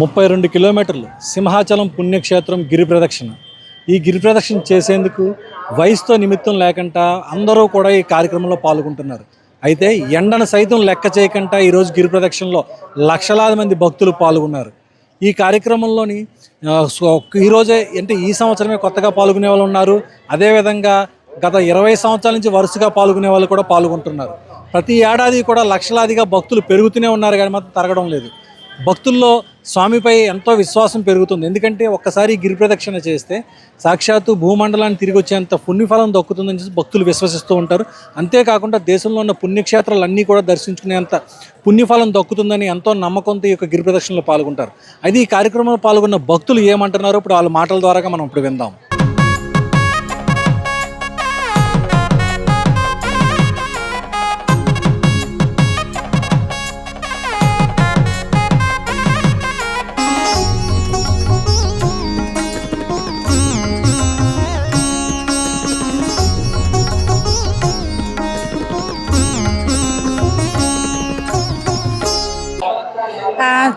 ముప్పై రెండు కిలోమీటర్లు సింహాచలం పుణ్యక్షేత్రం గిరి ప్రదక్షిణ. ఈ గిరి ప్రదక్షిణ చేసేందుకు వయసుతో నిమిత్తం లేకుండా అందరూ కూడా ఈ కార్యక్రమంలో పాల్గొంటున్నారు. అయితే ఎండను సైతం లెక్క చేయకుండా ఈరోజు గిరి ప్రదక్షిణలో లక్షలాది మంది భక్తులు పాల్గొన్నారు. ఈ కార్యక్రమంలోని ఈరోజే అంటే ఈ సంవత్సరమే కొత్తగా పాల్గొనే వాళ్ళు ఉన్నారు. అదేవిధంగా గత ఇరవై సంవత్సరాల నుంచి వరుసగా పాల్గొనే వాళ్ళు కూడా పాల్గొంటున్నారు. ప్రతి ఏడాది కూడా లక్షలాదిగా భక్తులు పెరుగుతూనే ఉన్నారు కానీ మాత్రం తరగడం లేదు. భక్తుల్లో స్వామిపై ఎంతో విశ్వాసం పెరుగుతుంది. ఎందుకంటే ఒక్కసారి గిరి ప్రదక్షిణ చేస్తే సాక్షాత్తు భూమండలాన్ని తిరిగి వచ్చేంత పుణ్యఫలం దక్కుతుందని చెప్పి భక్తులు విశ్వసిస్తూ ఉంటారు. అంతేకాకుండా దేశంలో ఉన్న పుణ్యక్షేత్రాలన్నీ కూడా దర్శించుకునేంత పుణ్యఫలం దక్కుతుందని ఎంతో నమ్మకంతో ఈ యొక్క గిరి ప్రదక్షిణలో పాల్గొంటారు. అయితే ఈ కార్యక్రమంలో పాల్గొన్న భక్తులు ఏమంటున్నారో ఇప్పుడు వాళ్ళ మాటల ద్వారా మనం ఇప్పుడు విందాం.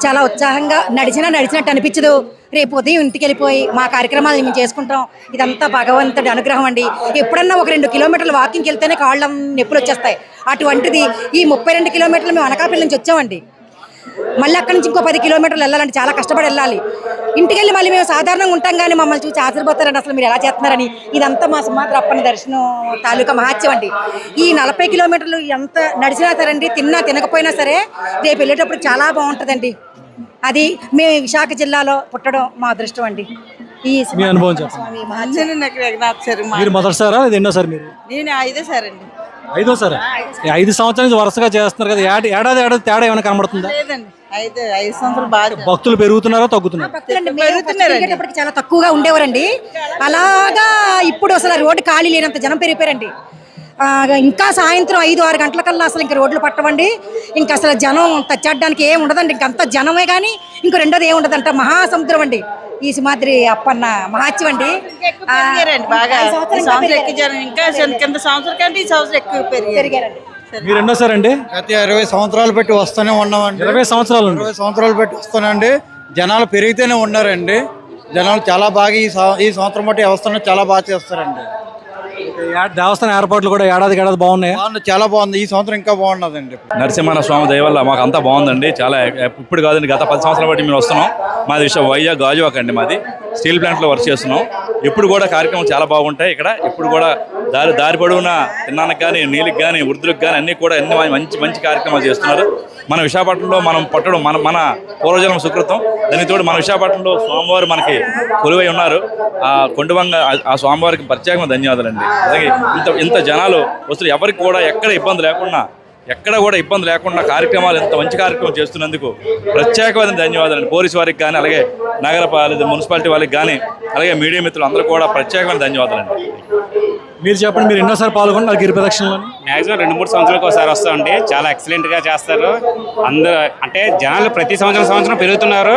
చాలా ఉత్సాహంగా నడిచినా నడిచినట్టు అనిపించదు. రేపు ఉదయం ఇంటికి వెళ్ళిపోయి మా కార్యక్రమాలు మేము చేసుకుంటాం. ఇదంతా భగవంతుడి అనుగ్రహం అండి. ఎప్పుడన్నా ఒక రెండు కిలోమీటర్లు వాకింగ్కి వెళ్తేనే కాళ్ళ నొప్పులు వచ్చేస్తాయి. అటువంటిది ఈ ముప్పై రెండు కిలోమీటర్లు మేము అనకాపల్లి నుంచి వచ్చామండి. మళ్ళీ అక్కడి నుంచి ఇంకో పది కిలోమీటర్లు వెళ్ళాలంటే చాలా కష్టపడి వెళ్ళాలి. ఇంటికి వెళ్ళి మళ్ళీ మేము సాధారణంగా ఉంటాం కానీ మమ్మల్ని చూసి ఆశ్చర్యపోతారండి. అసలు మీరు ఎలా చేస్తున్నారని. ఇదంతా మా సుమాత్ర అప్పని దర్శనం తాలూకా మహత్యం అండి. ఈ నలభై కిలోమీటర్లు ఎంత నడిచినా సరే అండి తిన్నా తినకపోయినా సరే రేపు వెళ్ళేటప్పుడు చాలా బాగుంటుందండి. అది మేము విశాఖ జిల్లాలో పుట్టడం మా అదృష్టం అండి. ఈ మీ అనుభవం చెప్పండి. మొదటిసారా? ఎన్నోసారి మీరు? నేను? ఐదే సార్ అండి ఐదోసారి? ఈ ఐదు సంవత్సరాల నుంచి వరుసగా చేస్తున్నారు కదా ఏడాది ఏడాది ఏడాది తేడా ఏమైనా కనబడుతుందా? లేదండి. ఐదు ఐదు సంవత్సరాలు బాగా భక్తులు పెరుగుతున్నారా తగ్గుతున్నారా? భక్తులండి మేము first తిరిగేటప్పటికి చాలా తక్కువగా ఉండేవారండి. అలాగా ఇప్పుడు అసలు రోడ్డు ఖాళీ లేనంత జనం పెరిగిపోయారండి. ఆ, ఇంకా సాయంత్రం ఐదు ఆరు గంటలకల్లా అసలు ఇంక రోడ్లు పట్టవండి. ఇంకా అసలు జనం తచ్చడానికి ఏం ఉండదండి. ఇంకంత జనమే కానీ ఇంకో రెండోది ఏం ఉండదంట. మహాసముద్రం అండి. ఈ సింహాద్రి అప్పన్న మహాత్యం అండి బాగా. ఇంకా కింద సంవత్సరం కంటే ఈ సంవత్సరం ఎక్కువ పెరిగారు. పెరిగారండి. మీరు ఎన్నోసారి అండి గత ఇరవై సంవత్సరాలు పెట్టి వస్తూనే ఉన్నామండి. ఇరవై సంవత్సరాలు ఇరవై సంవత్సరాలు పెట్టి వస్తానండి జనాలు పెరిగితేనే ఉన్నారండి. జనాలు చాలా బాగా ఈ సంవత్సరం బట్టి వ్యవస్థను చాలా బాగా చేస్తారండి. దేవస్థాన ఏర్పాట్లు కూడా ఏడాది ఏడాది బాగున్నాయి. బాగుంది చాలా బాగుంది. ఈ సంవత్సరం ఇంకా బాగున్నదండి నరసింహన స్వామి దయ వల్ల మాకు అంతా బాగుందండి. చాలా ఇప్పుడు కాదండి గత పది సంవత్సరాల బట్టి మేము వస్తున్నాం. మాది విషయం వైజాగ్ గాజువాక్ అండి మాది. స్టీల్ ప్లాంట్లో వర్క్ చేస్తున్నాం. ఎప్పుడు కూడా కార్యక్రమం చాలా బాగుంటాయి. ఇక్కడ ఇప్పుడు కూడా దారి దారి పొడవునా తిన్నానికి కానీ నీళ్ళకి కానీ వృద్ధులకు కానీ అన్నీ కూడా అన్ని మంచి మంచి కార్యక్రమాలు చేస్తున్నారు. మన విశాఖపట్నంలో మనం పట్టడం మన మన పూర్వజన్మ సుకృతం. దానికి తోడు మన విశాఖపట్నంలో స్వామివారు మనకి కొలువై ఉన్నారు. ఆ కొండవంగ ఆ- స్వామివారికి ప్రత్యేకమైన ధన్యవాదాలండి. అలాగే ఇంత ఇంత జనాలు వస్తువులు ఎవరికి కూడా ఎక్కడ ఇబ్బంది లేకుండా ఎక్కడ కూడా ఇబ్బంది లేకుండా కార్యక్రమాలు ఎంత మంచి కార్యక్రమం చేస్తున్నందుకు ప్రత్యేకమైన ధన్యవాదాలు పోలీసు వారికి కానీ అలాగే నగరపాలిక మున్సిపాలిటీ వాళ్ళకి కానీ అలాగే మీడియా మిత్రులు అందరూ కూడా ప్రత్యేకమైన ధన్యవాదాలండి. మీరు చెప్పండి మీరు ఎన్నోసారి పాల్గొన్నారు గిరి ప్రదక్షిణలో? మ్యాక్సిమం రెండు మూడు సంవత్సరాలకు ఒకసారి వస్తామండి చాలా ఎక్సలెంట్గా చేస్తారు. అందరూ అంటే జనాలు ప్రతి సంవత్సరం సంవత్సరం పెరుగుతున్నారు.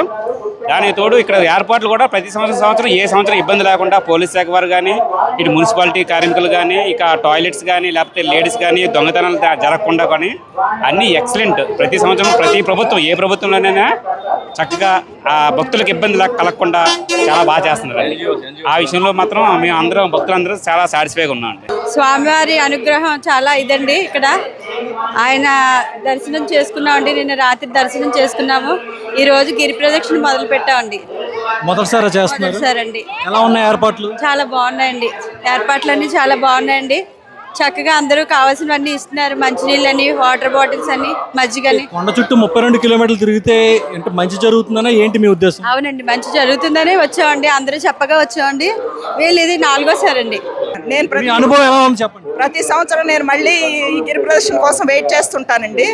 దానికి తోడు ఇక్కడ ఏర్పాట్లు కూడా ప్రతి సంవత్సరం సంవత్సరం ఏ సంవత్సరం ఇబ్బంది లేకుండా పోలీస్ శాఖ వారు కానీ ఇటు మున్సిపాలిటీ కార్మికులు కానీ ఇక టాయిలెట్స్ కానీ లేకపోతే లేడీస్ కానీ దొంగతనాలు జరగకుండా కానీ అన్నీ ఎక్సలెంట్. ప్రతి సంవత్సరం ప్రతి ప్రభుత్వం ఏ ప్రభుత్వంలోనైనా చక్కగా ఆ భక్తులకు ఇబ్బంది లేక కలగకుండా చాలా బాగా చేస్తున్నారు. ఆ విషయంలో మాత్రం మేము అందరం భక్తులందరూ చాలా సాటిస్ఫైగా ఉన్నాం అండి స్వామివారి అనుగ్రహం చాలా ఇదండి ఇక్కడ. ఆయన దర్శనం చేసుకున్నామండి నిన్న రాత్రి దర్శనం చేసుకున్నాము. ఈ రోజు గిరి ప్రదక్షిణ మొదలు పెట్టామండి. మొదటిసారి చేస్తున్నారు? అండి ఎలా ఉన్నాయి ఏర్పాట్లు? చాలా బాగున్నాయండి. ఏర్పాట్లన్నీ చాలా బాగున్నాయండి. చక్కగా అందరూ కావాల్సినవన్నీ ఇస్తున్నారు. మంచినీళ్ళని వాటర్ బాటిల్స్ అని మజ్జిగని కొండ చుట్టూ ముప్పై రెండు కిలోమీటర్లు తిరిగితే అంటే మంచి జరుగుతుందనా ఏంటి మీ ఉద్దేశం? అవునండి మంచి జరుగుతుందని వచ్చామండి. అందరూ చెప్పగా వచ్చామండి. వీళ్ళు ఇది నాలుగోసారి అండి నేను ప్రతి అనుభవం ఎలా చెప్పండి. ప్రతి సంవత్సరం నేను మళ్ళీ ఈ గిరి ప్రదర్శన కోసం వెయిట్ చేస్తుంటానండి.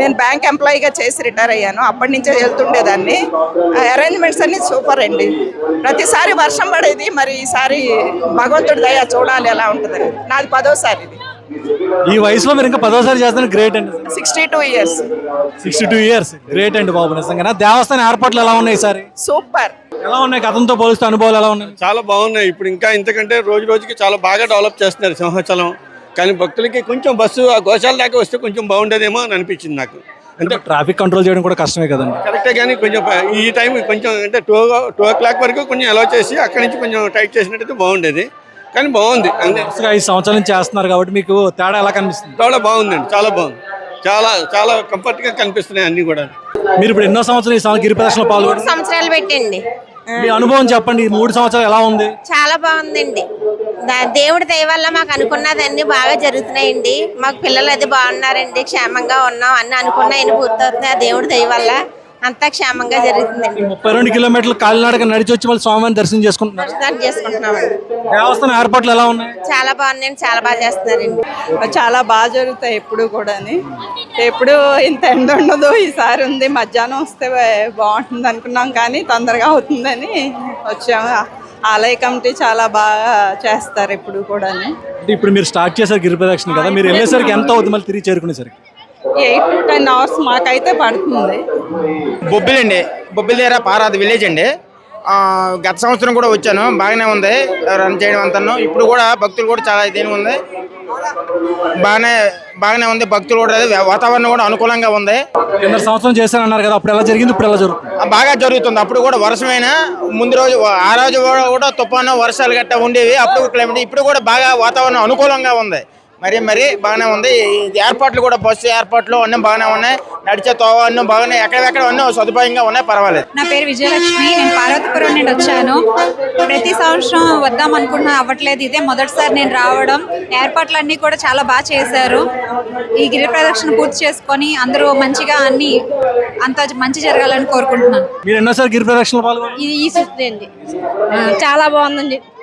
నేను బ్యాంక్ ఎంప్లాయీగా చేసి రిటైర్ అయ్యాను. అప్పటి నుంచే వెళ్తుండేదాన్ని. అరేంజ్మెంట్స్ అన్ని సూపర్ అండి. ప్రతిసారి వర్షం పడేది మరి ఈసారి భగవంతుడి దయ చూడాలి ఎలా ఉంటుందని. నాది పదోసారి ఇది. ఈ వయసులో మీరు ఇంకా పదోసారి చేస్తున్నారు గ్రేట్ అండి. Sixty two years. Sixty two years. Great అండి బాబు నిజంగా దేవస్థాన ఏర్పాట్లు ఎలా ఉన్నాయి ఈసారి? సూపర్. ఎలా ఉన్నాయి? గతంతో పోలిస్తే అనుభవాలు ఎలా ఉన్నాయి? చాలా బాగున్నాయి. ఇప్పుడు ఇంకా ఇంతకంటే రోజు రోజుకి చాలా బాగా డెవలప్ చేస్తున్నారు సింహాచలం. కానీ భక్తులకి కొంచెం బస్సు ఆ గోశాల దాకా వస్తే కొంచెం బాగుండేదేమో అని అనిపించింది నాకు. అంటే ట్రాఫిక్ కంట్రోల్ చేయడం కూడా కష్టమే కదండి. కరెక్టే కానీ కొంచెం ఈ టైం కొంచెం అంటే టూ టూ ఓ క్లాక్ వరకు కొంచెం అలౌ చేసి అక్కడి నుంచి కొంచెం టైట్ చేసినట్టయితే బాగుండేది. కానీ బాగుంది. ఐదు సంవత్సరాల నుంచి చేస్తున్నారు కాబట్టి మీకు తేడా ఎలా కనిపిస్తుంది? చాలా బాగుందండి. చాలా బాగుంది. చాలా చాలా కంఫర్ట్గా కనిపిస్తున్నాయి అన్నీ కూడా. మీరు ఇప్పుడు ఎన్నో సంవత్సరాలు ఈ సంవత్సరం గిరి ప్రదర్శనలో పాల్గొన్నారు? సంవత్సరాలు పెట్టండి మీ అనుభవం చెప్పండి ఈ మూడు సంవత్సరాలు ఎలా ఉంది? చాలా బాగుందండి. దేవుడి దయ వల్ల మాకు అనుకున్నదన్నీ బాగా జరుగుతున్నాయండి. మాకు పిల్లలు అది బాగున్నారండి క్షేమంగా ఉన్నాం అన్ని అనుకున్నాయని పూర్తవుతున్నాయి దేవుడి దయ వల్ల. అంతా క్షేమంగా జరుగుతుందండి. ముప్పై రెండు కిలోమీటర్లు కాలినడక నడిచి వచ్చి మళ్ళీ స్వామివారిని దర్శనం చేసుకుంటున్నారు దర్శనం చేసుకుంటున్నామండి. దేవస్థానం ఏర్పాట్లు ఎలా ఉన్నాయి? చాలా బాగుందండి చాలా బాగా చేస్తున్నారండి. చాలా బాగా జరుగుతాయి ఎప్పుడు కూడాని. ఎప్పుడు ఇంత ఎండ ఉండదు ఈసారి ఉంది మధ్యాహ్నం వస్తే బాగుంటుంది అనుకున్నాం కానీ తొందరగా అవుతుందని వచ్చాము. ఆలయ కమిటీ చాలా బాగా చేస్తారు ఎప్పుడు కూడాని. అంటే ఇప్పుడు మీరు స్టార్ట్ చేశారు గిరి ప్రదక్షిణ కదా మీరు వెళ్ళేసరికి ఎంత అవుతుంది మళ్ళీ తిరిగి చేరుకునేసరికి? ఎయిట్ టు టెన్ అవర్స్ మాకైతే పడుతుంది. బొబ్బిలి అండి బొబ్బిలి దగ్గర పారాది విలేజ్ అండి. ఆ, గత సంవత్సరం కూడా వచ్చాను. బాగానే ఉంది. రన్ చేయడం అంతాను. ఇప్పుడు కూడా భక్తులు కూడా చాలా ఇదేమి ఉంది. బాగానే బాగానే ఉంది. భక్తులు కూడా వాతావరణం కూడా అనుకూలంగా ఉంది. కింద సంవత్సరం చేశారన్నారు కదా. అప్పుడు ఎలా జరిగింది? ఇప్పుడు ఎలా జరుగుతుంది ఆ, బాగా జరుగుతుంది. అప్పుడు కూడా వర్షమైనా ముందు రోజు ఆ రోజు కూడా- కూడా తుఫాను వర్షాలు గట్టా ఉండేవి. అప్పుడు క్లైమేట్ ఇప్పుడు కూడా బాగా వాతావరణం అనుకూలంగా ఉంది. మరి మరి బాగానే ఉంది. ఏర్పాట్లు కూడా బస్సు ఏర్పాట్లు అన్నీ బాగానే ఉన్నాయి. నడిచే తోవ అన్నీ బాగానే ఎక్కడెక్కడ అన్నీ సదుపాయంగా ఉన్నాయి. పర్వాలేదు. నా పేరు విజయలక్ష్మి. నేను పార్వతీపురం నుండి వచ్చాను. ప్రతి సంవత్సరం వద్దాం అనుకున్నా అవ్వట్లేదు. ఇదే మొదటిసారి నేను రావడం. ఏర్పాట్లన్నీ కూడా చాలా బాగా చేశారు. ఈ గిరి ప్రదక్షిణ పూర్తి చేసుకొని అందరూ మంచిగా అన్ని అంత మంచి జరగాలని కోరుకుంటున్నాను. మీరు ఎన్నోసారి గిరి పాల్గొన్నారు? ఇది ఈ చాలా బాగుందండి.